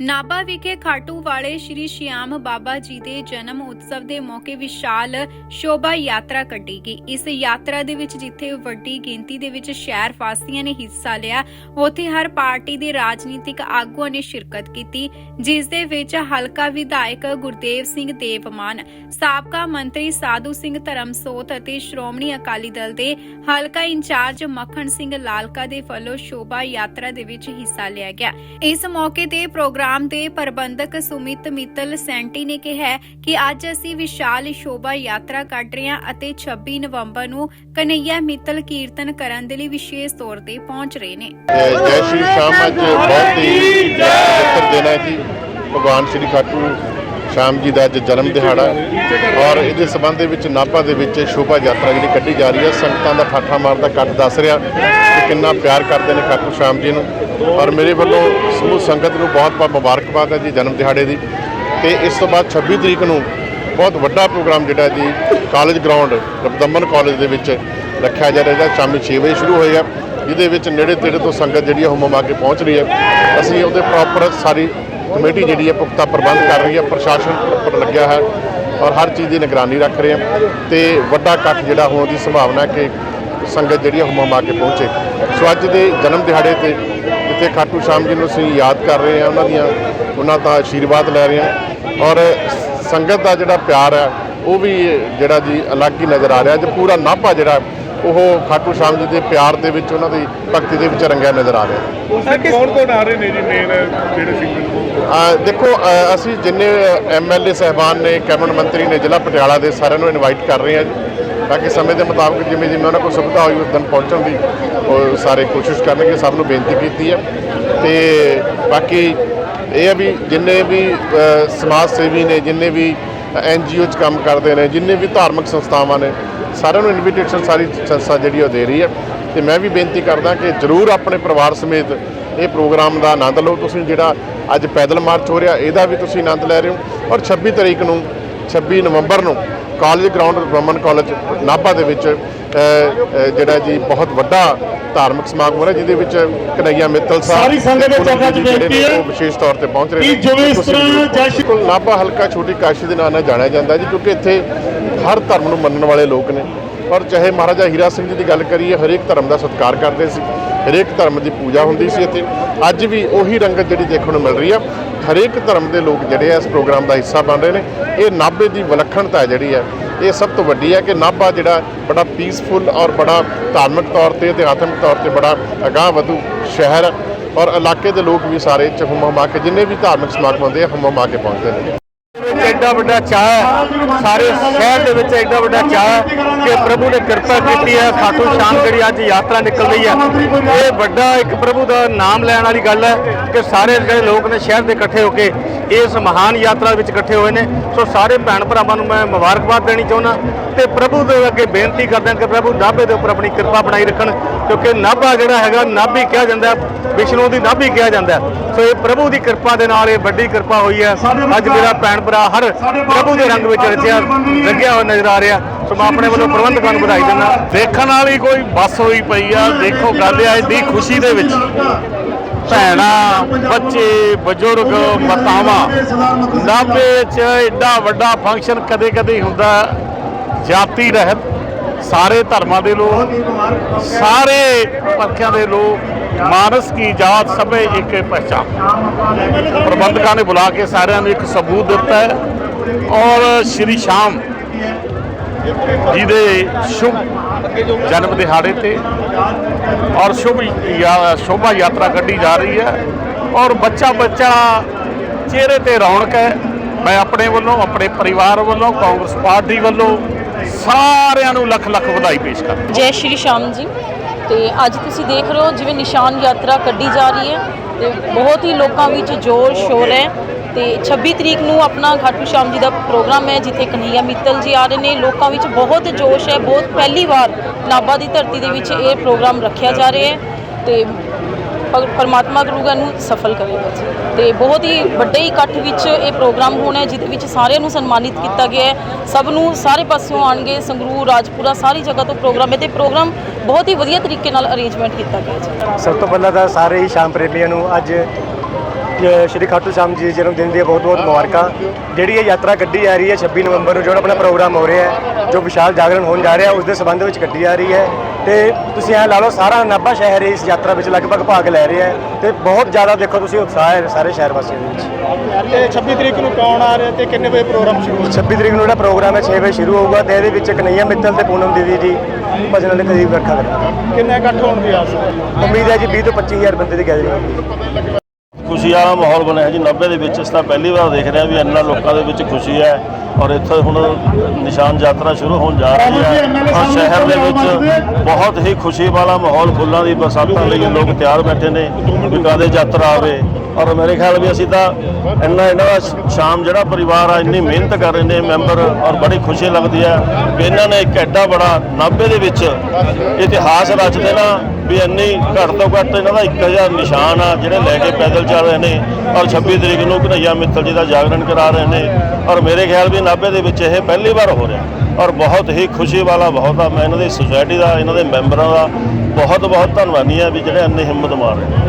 ਨਾਭਾ ਵਿਖੇ ਖਾਟੂ ਵਾਲੇ ਸ਼੍ਰੀ ਸ਼ਿਆਮ ਬਾਬਾ ਜੀ ਦੇ ਜਨਮ ਉਤਸਵ ਦੇ ਮੌਕੇ ਵਿਸ਼ਾਲ ਸ਼ੋਭਾ ਯਾਤਰਾ ਕੱਢੀ ਗਈ। ਇਸ ਯਾਤਰਾ ਦੇ ਵਿੱਚ ਜਿੱਥੇ ਵੱਡੀ ਗਿਣਤੀ ਦੇ ਵਿੱਚ ਸ਼ਹਿਰ ਵਾਸੀਆਂ ਨੇ ਹਿੱਸਾ ਲਿਆ, ਉੱਥੇ ਹਰ ਪਾਰਟੀ ਦੇ ਰਾਜਨੀਤਿਕ ਆਗੂਆਂ ਨੇ ਸ਼ਿਰਕਤ ਕੀਤੀ, ਜਿਸ ਦੇ ਵਿੱਚ ਹਲਕਾ ਵਿਧਾਇਕ ਗੁਰਦੇਵ ਸਿੰਘ ਦੇਵਮਾਨ, ਸਾਬਕਾ ਮੰਤਰੀ ਸਾਧੂ ਸਿੰਘ ਧਰਮਸੋਤ ਅਤੇ ਸ਼੍ਰੋਮਣੀ ਅਕਾਲੀ ਦਲ ਦੇ ਹਲਕਾ ਇੰਚਾਰਜ ਮੱਖਣ ਸਿੰਘ ਲਾਲਕਾ ਦੇ ਵੱਲੋਂ ਸ਼ੋਭਾ ਯਾਤਰਾ ਦੇ ਵਿੱਚ ਹਿੱਸਾ ਲਿਆ ਗਿਆ। ਇਸ ਮੌਕੇ ਤੇ ਪ੍ਰੋਗਰਾਮ ਦੇ ਪ੍ਰਬੰਧਕ ਸੁਮਿਤ ਮਿੱਤਲ ਸੈਂਟੀ ਨੇ ਕਿਹਾ ਕਿ ਅੱਜ ਅਸੀਂ ਵਿਸ਼ਾਲ ਸ਼ੋਭਾ ਯਾਤਰਾ ਕੱਢ ਰਹੇ ਹਾਂ ਅਤੇ 26 ਨਵੰਬਰ ਨੂੰ ਕਨਈਆ ਮਿੱਤਲ ਕੀਰਤਨ ਕਰਨ ਦੇ ਲਈ ਵਿਸ਼ੇਸ਼ ਤੌਰ ਤੇ ਪਹੁੰਚ ਰਹੇ ਨੇ। ਜੈ ਜੈ ਸ਼੍ਰੀ ਸ਼ਾਮ ਅੱਜ ਬਹੁਤ ਹੀ ਪਵਿੱਤਰ ਦਿਨ ਹੈ ਜੀ। ਭਗਵਾਨ ਸ਼੍ਰੀ ਖਾਟੂ ਸ਼ਾਮ ਜੀ ਦਾ ਅੱਜ ਜਨਮ ਦਿਹਾੜਾ ਔਰ ਇਹਦੇ ਸਬੰਧ ਦੇ ਵਿੱਚ ਨਾਭਾ ਦੇ ਵਿੱਚ ਸ਼ੋਭਾ ਯਾਤਰਾ ਜਿਹੜੀ ਕੱਢੀ ਜਾ ਰਹੀ ਹੈ, ਸੰਗਤਾਂ ਦਾ ਠਾਠਾ ਮਾਰਦਾ ਕੱਟ ਦੱਸ ਰਿਹਾ ਕਿ ਕਿੰਨਾ ਪਿਆਰ ਕਰਦੇ ਨੇ ਖਾਟੂ ਸ਼ਾਮ ਜੀ ਨੂੰ। ਔਰ ਮੇਰੇ ਵੱਲੋਂ ਸਮੂਹ ਸੰਗਤ ਨੂੰ ਬਹੁਤ ਬਹੁਤ ਮੁਬਾਰਕਬਾਦ ਹੈ ਜੀ ਜਨਮ ਦਿਹਾੜੇ ਦੀ। ਤੇ ਇਸ ਤੋਂ ਬਾਅਦ 26 ਤਰੀਕ ਨੂੰ ਬਹੁਤ ਵੱਡਾ ਪ੍ਰੋਗਰਾਮ ਜਿਹੜਾ ਜੀ, ਕਾਲਜ ਗਰਾਊਂਡ ਰਬਦਮਨ ਕਾਲਜ ਦੇ ਵਿੱਚ ਰੱਖਿਆ ਜਾ ਰਿਹਾ ਸ਼ਾਮੀ 6 ਵਜੇ ਸ਼ੁਰੂ ਹੋਏਗਾ ਜਿਹਦੇ ਵਿੱਚ ਨੇੜੇ ਤੇੜੇ ਤੋਂ ਸੰਗਤ ਜਿਹੜੀ ਹੈ ਹੁਮਮ ਆ ਕੇ ਪਹੁੰਚ ਰਹੀ ਹੈ। ਅਸੀਂ ਉਹਦੇ ਪ੍ਰੋਪਰ ਸਾਰੀ ਕਮੇਟੀ ਜਿਹੜੀ ਹੈ ਪੁਖਤਾ ਪ੍ਰਬੰਧ ਕਰ ਰਹੀ ਹੈ ਪ੍ਰਸ਼ਾਸਨ ਉੱਪਰ ਲੱਗਿਆ ਹੈ ਔਰ ਹਰ ਚੀਜ਼ ਦੀ ਨਿਗਰਾਨੀ ਰੱਖ ਰਹੇ ਹਾਂ ਤੇ ਵੱਡਾ ਇਕੱਠ ਜਿਹੜਾ ਹੋਣ ਦੀ ਸੰਭਾਵਨਾ ਹੈ ਕਿ ਸੰਗਤ ਜਿਹੜੀ ਹੈ ਹੁਮਮ ਆ ਕੇ ਪਹੁੰਚੇ। ਸੋ ਅੱਜ ਦੇ ਜਨਮ ਦਿਹਾੜੇ ਤੇ ਜਿੱਥੇ ਖਾਟੂ ਸ਼ਾਮ ਜੀ ਨੂੰ ਅਸੀਂ ਯਾਦ ਕਰ ਰਹੇ ਹਾਂ ਉਹਨਾਂ ਦੀਆਂ ਉਹਨਾਂ ਦਾ ਆਸ਼ੀਰਵਾਦ ਲੈ ਰਹੇ ਹਾਂ ਔਰ ਸੰਗਤ ਦਾ ਜਿਹੜਾ ਪਿਆਰ ਹੈ ਉਹ ਵੀ ਜਿਹੜਾ ਜੀ ਅਲੱਗ ਹੀ ਨਜ਼ਰ ਆ ਰਿਹਾ ਜੇ ਪੂਰਾ ਨਾਭਾ ਜਿਹੜਾ ਉਹ ਖਾਟੂ ਸ਼ਾਮ ਜੀ ਦੇ ਪਿਆਰ ਦੇ ਵਿੱਚ ਉਹਨਾਂ ਦੀ ਭਗਤੀ ਦੇ ਵਿੱਚ ਰੰਗਿਆ ਨਜ਼ਰ ਆ ਰਿਹਾ ਵਿੱਚ ਕੌਣ ਕੌਣ ਆ ਰਹੇ ਨੇ ਜੀ ਮੇਨ ਜਿਹੜੇ ਸਿੰਗਰ ਦੇਖੋ ਅਸੀਂ ਜਿੰਨੇ ਐਮਐਲਏ ਸਹਿਬਾਨ ਨੇ, ਕੈਬਨਿਟ ਮੰਤਰੀ ਨੇ, ਜ਼ਿਲ੍ਹਾ ਪਟਿਆਲਾ ਦੇ ਸਾਰਿਆਂ ਨੂੰ ਇਨਵਾਈਟ ਕਰ ਰਹੇ ਹਾਂ ਜੀ। ਤਾਂ ਕਿ ਸਮੇਂ ਦੇ ਮੁਤਾਬਕ ਜਿਵੇਂ ਜਿਵੇਂ ਉਹਨਾਂ ਕੋਲ ਸੁਵਿਧਾ ਹੋਈ, ਉਸ ਦਿਨ ਪਹੁੰਚਣ ਦੀ ਉਹ ਸਾਰੇ ਕੋਸ਼ਿਸ਼ ਕਰਨਗੇ, ਸਭ ਨੂੰ ਬੇਨਤੀ ਕੀਤੀ ਹੈ। ਤੇ ਬਾਕੀ ਇਹ ਹੈ ਵੀ ਜਿੰਨੇ ਵੀ ਸਮਾਜ ਸੇਵੀ ਨੇ, ਜਿੰਨੇ ਵੀ ਐਨਜੀਓ 'ਚ ਕੰਮ ਕਰਦੇ ਨੇ, ਜਿੰਨੇ ਵੀ ਧਾਰਮਿਕ ਸੰਸਥਾਵਾਂ ਨੇ, ਸਾਰਿਆਂ ਨੂੰ ਇਨਵੀਟੇਸ਼ਨ ਸਾਰੀ ਸੰਸਥਾ ਜਿਹੜੀ ਉਹ ਦੇ ਰਹੀ ਹੈ। ਤੇ ਮੈਂ ਵੀ ਬੇਨਤੀ ਕਰਦਾ ਕਿ ਜਰੂਰ ਆਪਣੇ ਪਰਿਵਾਰ ਸਮੇਤ ਇਹ ਪ੍ਰੋਗਰਾਮ ਦਾ ਆਨੰਦ ਲਓ। ਤੁਸੀਂ ਜਿਹੜਾ ਅੱਜ ਪੈਦਲ ਮਾਰਚ ਹੋ ਰਿਹਾ, ਇਹਦਾ ਵੀ ਤੁਸੀਂ ਆਨੰਦ ਲੈ ਰਹੇ ਹੋ। ਔਰ 26 ਤਰੀਕ ਨੂੰ 26 ਨਵੰਬਰ ਨੂੰ college ground Raman college Nabha ਦੇ ਵਿੱਚ ਜਿਹੜਾ ਜੀ ਬਹੁਤ ਵੱਡਾ ਧਾਰਮਿਕ ਸਮਾਗਮ ਹੋ ਰਿਹਾ ਜਿਹਦੇ ਵਿੱਚ ਕਨਈਆ ਮਿੱਤਲ ਸਾਹਿਬ ਸਾਰੀ ਸੰਗਤ ਦੇ ਚਰਨਾਂ 'ਚ ਬੇਨਤੀ ਹੈ ਵਿਸ਼ੇਸ਼ ਤੌਰ ਤੇ ਪਹੁੰਚ ਰਹੇ ਨੇ ਜਿਵੇਂ ਇਸ ਤਰ੍ਹਾਂ ਜ਼ਰੂਰ ਜੈ ਸ਼੍ਰੀ- ਬਿਲਕੁਲ ਨਾਭਾ ਹਲਕਾ ਛੋਟੀ ਕਾਸ਼ੀ ਦੇ ਨਾਂ ਨਾਲ ਜਾਣਿਆ ਜਾਂਦਾ ਜੀ ਕਿਉਂਕਿ ਇੱਥੇ ਹਰ ਧਰਮ ਨੂੰ ਮੰਨਣ ਵਾਲੇ ਲੋਕ ਨੇ। ਔਰ ਚਾਹੇ ਮਹਾਰਾਜਾ ਹੀਰਾ ਸਿੰਘ ਜੀ ਦੀ ਗੱਲ ਕਰੀਏ ਹਰੇਕ ਧਰਮ ਦਾ ਸਤਿਕਾਰ ਕਰਦੇ ਸੀ ਹਰੇਕ ਧਰਮ ਦੀ ਪੂਜਾ ਹੁੰਦੀ ਸੀ ਇੱਥੇ। ਅੱਜ ਵੀ ਉਹੀ ਰੰਗਤ ਜਿਹੜੀ ਦੇਖਣ ਨੂੰ ਮਿਲ ਰਹੀ ਆ। ਹਰੇਕ ਧਰਮ ਦੇ ਲੋਕ ਜਿਹੜੇ ਆ ਇਸ ਪ੍ਰੋਗਰਾਮ ਦਾ ਹਿੱਸਾ ਬਣ ਰਹੇ ਨੇ। ਇਹ ਨਾਭੇ ਦੀ ਵਿਲੱਖਣਤਾ ਜਿਹੜੀ ਹੈ ਇਹ ਸਭ ਤੋਂ ਵੱਡੀ ਹੈ ਕਿ ਨਾਭਾ ਜਿਹੜਾ ਬੜਾ ਪੀਸਫੁਲ ਔਰ ਬੜਾ ਧਾਰਮਿਕ ਤੌਰ ਤੇ ਤੇ ਆਤਮਿਕ ਤੌਰ ਤੇ ਬੜਾ ਅਗਾਂਹ ਵਧੂ ਸ਼ਹਿਰ ਔਰ ਇਲਾਕੇ ਦੇ ਲੋਕ ਵੀ ਸਾਰੇ ਚ ਹੁਮ ਹੁਮਾ ਕੇ ਜਿੰਨੇ ਵੀ ਧਾਰਮਿਕ ਸਮਾਗਮ ਹੁੰਦੇ ਆ, ਹੁਮ ਹੁਮਾ ਕੇ ਪਹੁੰਚਦੇ ਨੇ। ਐਡਾ ਵੱਡਾ ਚਾਹ ਹੈ ਸਾਰੇ ਸ਼ਹਿਰ ਦੇ ਵਿੱਚ ਐਡਾ ਵੱਡਾ ਚਾਹ ਹੈ ਕਿ ਪ੍ਰਭੂ ਨੇ ਕਿਰਪਾ ਕੀਤੀ ਹੈ। ਖਾਟੂ ਸ਼ਾਮ ਜਿਹੜੀ ਅੱਜ ਯਾਤਰਾ ਨਿਕਲ ਰਹੀ ਹੈ। ਇਹ ਵੱਡਾ ਇੱਕ ਪ੍ਰਭੂ ਦਾ ਨਾਮ ਲੈਣ ਵਾਲੀ ਗੱਲ ਹੈ। ਕਿ ਸਾਰੇ ਜਿਹੜੇ ਲੋਕ ਨੇ ਸ਼ਹਿਰ ਦੇ ਇਕੱਠੇ ਹੋ ਕੇ ਇਸ ਮਹਾਨ ਯਾਤਰਾ ਵਿੱਚ ਇਕੱਠੇ ਹੋਏ ਨੇ। ਸੋ ਸਾਰੇ ਭੈਣ ਭਰਾਵਾਂ ਨੂੰ ਮੈਂ ਮੁਬਾਰਕਬਾਦ ਦੇਣੀ ਚਾਹੁੰਦਾ ਤੇ ਪ੍ਰਭੂ ਦੇ ਅੱਗੇ ਬੇਨਤੀ ਕਰਦਾ ਕਿ ਪ੍ਰਭੂ ਨਾਭੇ ਦੇ ਉੱਪਰ ਆਪਣੀ ਕਿਰਪਾ ਬਣਾਈ ਰੱਖਣ ਕਿਉਂਕਿ ਨਾਭਾ ਜਿਹੜਾ ਹੈਗਾ ਨਾਭੀ ਕਿਹਾ ਜਾਂਦਾ ਵਿਸ਼ਨੂੰ ਦੀ ਨਾਭੀ ਕਿਹਾ ਜਾਂਦਾ। ਸੋ ਇਹ ਪ੍ਰਭੂ ਦੀ ਕਿਰਪਾ ਦੇ ਨਾਲ ਇਹ ਵੱਡੀ ਕਿਰਪਾ ਹੋਈ ਹੈ। ਅੱਜ ਮੇਰਾ ਭੈਣ ਭਰਾ ਹਰ ਪ੍ਰਭੂ ਦੇ ਰੰਗ ਵਿੱਚ ਰਚਿਆ ਲੱਗਿਆ ਹੋਇਆ ਨਜ਼ਰ ਆ ਰਿਹਾ। ਸੋ ਮੈਂ ਆਪਣੇ ਵੱਲੋਂ ਪ੍ਰਬੰਧਕਾਂ ਨੂੰ ਵਧਾਈ ਦਿੰਦਾ। ਦੇਖਣ ਵਾਲੀ ਕੋਈ ਬੱਸ ਹੋਈ ਪਈ ਆ ਦੇਖੋ ਗੱਲ ਆ ਇੰਨੀ ਖੁਸ਼ੀ ਦੇ ਵਿੱਚ। ਭੈਣਾਂ, ਬੱਚੇ, ਬਜ਼ੁਰਗ, ਮਾਤਾਵਾਂ, ਨਾਭੇ 'ਚ ਐਡਾ ਵੱਡਾ ਫੰਕਸ਼ਨ ਕਦੇ ਕਦੇ ਹੁੰਦਾ ਜਾਤੀ ਰਹਿਤ, ਸਾਰੇ ਧਰਮਾਂ ਦੇ ਲੋਕ, ਸਾਰੇ ਪੱਖਾਂ ਦੇ ਲੋਕ, ਮਾਨਸ ਕੀ ਜਾਤ ਸਭੇ ਇੱਕ ਪਹਿਚਾਨ ਪ੍ਰਬੰਧਕਾਂ ਨੇ ਬੁਲਾ ਕੇ ਸਾਰਿਆਂ ਨੂੰ ਇੱਕ ਸਬੂਤ ਦਿੱਤਾ ਹੈ ਔਰ ਸ਼੍ਰੀ ਸ਼ਾਮ ਜਿਹਦੇ ਸ਼ੁਭ ਜਨਮ ਦਿਹਾੜੇ ਤੇ ਔਰ ਸ਼ੁਭ ਯਾ- ਸ਼ੋਭਾ ਯਾਤਰਾ ਕੱਢੀ ਜਾ ਰਹੀ ਹੈ ਔਰ ਬੱਚਾ ਬੱਚਾ ਚਿਹਰੇ ਤੇ ਰੌਣਕ ਹੈ। ਮੈਂ ਆਪਣੇ ਵੱਲੋਂ ਆਪਣੇ ਪਰਿਵਾਰ ਵੱਲੋਂ ਕਾਂਗਰਸ ਪਾਰਟੀ ਵੱਲੋਂ ਸਾਰਿਆਂ ਨੂੰ ਲੱਖ ਲੱਖ ਵਧਾਈ ਪੇਸ਼ ਕਰਦਾ ਜੈ ਸ਼੍ਰੀ ਸ਼ਾਮ ਜੀ। ਤੇ ਅੱਜ ਤੁਸੀਂ ਦੇਖ ਰਹੇ ਹੋ ਜਿਵੇਂ ਨਿਸ਼ਾਨ ਯਾਤਰਾ ਕੱਢੀ ਜਾ ਰਹੀ ਹੈ ਤੇ ਬਹੁਤ ਹੀ ਲੋਕਾਂ ਵਿੱਚ ਜੋਰ ਸ਼ੋਰ ਹੈ। ਤੇ 26 ਤਰੀਕ ਨੂੰ ਆਪਣਾ ਖਾਟੂ ਸ਼ਾਮ ਜੀ ਦਾ ਪ੍ਰੋਗਰਾਮ ਹੈ, ਜਿੱਥੇ ਕਨਈਆ ਮਿੱਤਲ ਜੀ ਆ ਰਹੇ ਨੇ। ਲੋਕਾਂ ਵਿੱਚ ਬਹੁਤ ਜੋਸ਼ ਹੈ, ਬਹੁਤ ਪਹਿਲੀ ਵਾਰ ਨਾਭਾ ਦੀ ਧਰਤੀ ਦੇ ਵਿੱਚ ਇਹ ਪ੍ਰੋਗਰਾਮ ਰੱਖਿਆ ਜਾ ਰਿਹਾ ਹੈ ਤੇ ਪਰਮਾਤਮਾ ਕਰੂਗਾ ਨੂੰ ਸਫਲ ਕਰੇਗਾ ਜੀ। ਤੇ ਬਹੁਤ ਹੀ ਵੱਡੇ ਇਕੱਠ ਵਿੱਚ ਇਹ ਪ੍ਰੋਗਰਾਮ ਹੋਣਾ ਹੈ ਜਿਹਦੇ ਵਿੱਚ ਸਾਰਿਆਂ ਨੂੰ ਸਨਮਾਨਿਤ ਕੀਤਾ ਗਿਆ ਹੈ। ਸਭ ਨੂੰ ਸਾਰੇ ਪਾਸਿਓਂ ਆਣਗੇ ਸੰਗਰੂਰ, ਰਾਜਪੁਰਾ, ਸਾਰੀ ਜਗ੍ਹਾ ਤੋਂ ਪ੍ਰੋਗਰਾਮ ਹੈ ਤੇ ਪ੍ਰੋਗਰਾਮ ਬਹੁਤ ਹੀ ਵਧੀਆ ਤਰੀਕੇ ਨਾਲ ਅਰੇਂਜਮੈਂਟ ਕੀਤਾ ਗਿਆ ਜੀ। ਸਭ ਤੋਂ ਪਹਿਲਾਂ ਤਾਂ ਸਾਰੇ ਹੀ ਸ਼ਾਮ ਪ੍ਰੇਮੀਆਂ ਨੂੰ ਅੱਜ ਸ਼੍ਰੀ ਖਾਟੂ ਸ਼ਾਮ ਜੀ ਦੇ ਜਨਮ ਦਿਨ ਦੀਆਂ ਬਹੁਤ ਬਹੁਤ ਮੁਬਾਰਕਾਂ। ਜਿਹੜੀ ਇਹ ਯਾਤਰਾ ਕੱਢੀ ਜਾ ਰਹੀ ਹੈ 26 ਨਵੰਬਰ ਨੂੰ ਜਿਹੜਾ ਆਪਣਾ ਪ੍ਰੋਗਰਾਮ ਹੋ ਰਿਹਾ ਹੈ ਜੋ ਵਿਸ਼ਾਲ ਜਾਗਰਣ ਹੋਣ ਜਾ ਰਿਹਾ ਉਸ ਦੇ ਸੰਬੰਧ ਵਿੱਚ ਕੱਢੀ ਜਾ ਰਹੀ ਹੈ। ਤੇ ਤੁਸੀਂ ਐ ਲਾ ਲਓ ਸਾਰਾ ਨਾਭਾ ਸ਼ਹਿਰ ਇਸ ਯਾਤਰਾ ਵਿੱਚ ਲਗਭਗ ਭਾਗ ਲੈ ਰਿਹਾ ਹੈ। ਤੇ ਬਹੁਤ ਜ਼ਿਆਦਾ ਦੇਖੋ ਤੁਸੀਂ ਉਤਸ਼ਾਹ ਹੈ ਸਾਰੇ ਸ਼ਹਿਰ ਵਾਸੀਆਂ ਦੇ ਵਿੱਚ। ਤੇ 26 ਤਰੀਕ ਨੂੰ ਕੌਣ ਆ ਰਿਹਾ ਤੇ ਕਿੰਨੇ ਵਜੇ ਪ੍ਰੋਗਰਾਮ ਸ਼ੁਰੂ ਹੋਣਾ 26 ਤਰੀਕ ਨੂੰ ਜਿਹੜਾ ਪ੍ਰੋਗਰਾਮ ਹੈ 6 ਵਜੇ ਸ਼ੁਰੂ ਹੋਊਗਾ ਤੇ ਇਹਦੇ ਵਿੱਚ ਕਨਈਆ ਮਿੱਤਲ ਤੇ ਪੂਨਮ ਦੀਦੀ ਜੀ ਭਜਨ ਵਾਲੇ ਕਰੀਬ ਰੱਖਾ ਕਰਨਗੇ ਕਿੰਨੇ ਇਕੱਠ ਹੋਣ ਦੀ ਆਸ? ਉਮੀਦ ਹੈ ਜੀ 20 ਤੋਂ 25000 ਬੰਦੇ ਦੀ ਗੈਦਰਿੰਗ ਹੋਊਗੀ। ਖੁਸ਼ੀ ਵਾਲਾ ਮਾਹੌਲ ਬਣਿਆ ਜੀ। 90 ਦੇ ਵਿੱਚ ਇਸ ਤਾਂ ਪਹਿਲੀ ਵਾਰ ਦੇਖ ਰਿਹਾ ਵੀ ਇੰਨਾ ਲੋਕਾਂ ਦੇ ਵਿੱਚ ਖੁਸ਼ੀ ਹੈ। ਔਰ ਇੱਥੇ ਹੁਣ ਨਿਸ਼ਾਨ ਯਾਤਰਾ ਸ਼ੁਰੂ ਹੋਣ ਜਾ ਰਹੀ ਹੈ। ਔਰ ਸ਼ਹਿਰ ਦੇ ਵਿੱਚ ਬਹੁਤ ਹੀ ਖੁਸ਼ੀ ਵਾਲਾ ਮਾਹੌਲ ਫੁੱਲਾਂ ਦੀ ਬਰਸਾਤਾਂ ਲਈ ਲੋਕ ਤਿਆਰ ਬੈਠੇ ਨੇ ਵੀ ਕਾਦੇ ਯਾਤਰਾ ਆਵੇ। ਔਰ ਮੇਰੇ ਖਿਆਲ ਵੀ ਅਸੀਂ ਤਾਂ ਇੰਨਾ ਇਹਨਾਂ ਦਾ ਸ਼ਾਮ ਜਿਹੜਾ ਪਰਿਵਾਰ ਆ ਇੰਨੀ ਮਿਹਨਤ ਕਰ ਰਹੇ ਨੇ ਮੈਂਬਰ ਔਰ ਬੜੀ ਖੁਸ਼ੀ ਲੱਗਦੀ ਹੈ ਵੀ ਇਹਨਾਂ ਨੇ ਇੱਕ ਐਡਾ ਬੜਾ 90 ਦੇ ਵਿੱਚ ਇਤਿਹਾਸ ਰਚਦੇ ਨਾ ਵੀ ਇੰਨੀ ਘੱਟ ਤੋਂ ਘੱਟ ਇਹਨਾਂ ਦਾ 1000 ਨਿਸ਼ਾਨ ਆ ਜਿਹੜੇ ਲੈ ਕੇ ਪੈਦਲ ਚੱਲ ਰਹੇ ਨੇ ਔਰ 26 ਤਰੀਕ ਨੂੰ ਕਨਈਆ ਮਿੱਤਲ ਜੀ ਦਾ ਜਾਗਰਣ ਕਰਾ ਰਹੇ ਨੇ। ਔਰ ਮੇਰੇ ਖਿਆਲ ਵੀ 90 ਦੇ ਵਿੱਚ ਇਹ ਪਹਿਲੀ ਵਾਰ ਹੋ ਰਿਹਾ ਔਰ ਬਹੁਤ ਹੀ ਖੁਸ਼ੀ ਵਾਲਾ, ਬਹੁਤ ਆ, ਮੈਂ ਇਹਨਾਂ ਦੀ ਸੁਸਾਇਟੀ ਦਾ, ਇਹਨਾਂ ਦੇ ਮੈਂਬਰਾਂ ਦਾ ਬਹੁਤ ਬਹੁਤ ਧੰਨਵਾਦੀ ਆ ਵੀ ਜਿਹੜੇ ਇੰਨੀ ਹਿੰਮਤ ਮਾਰ ਰਹੇ ਨੇ।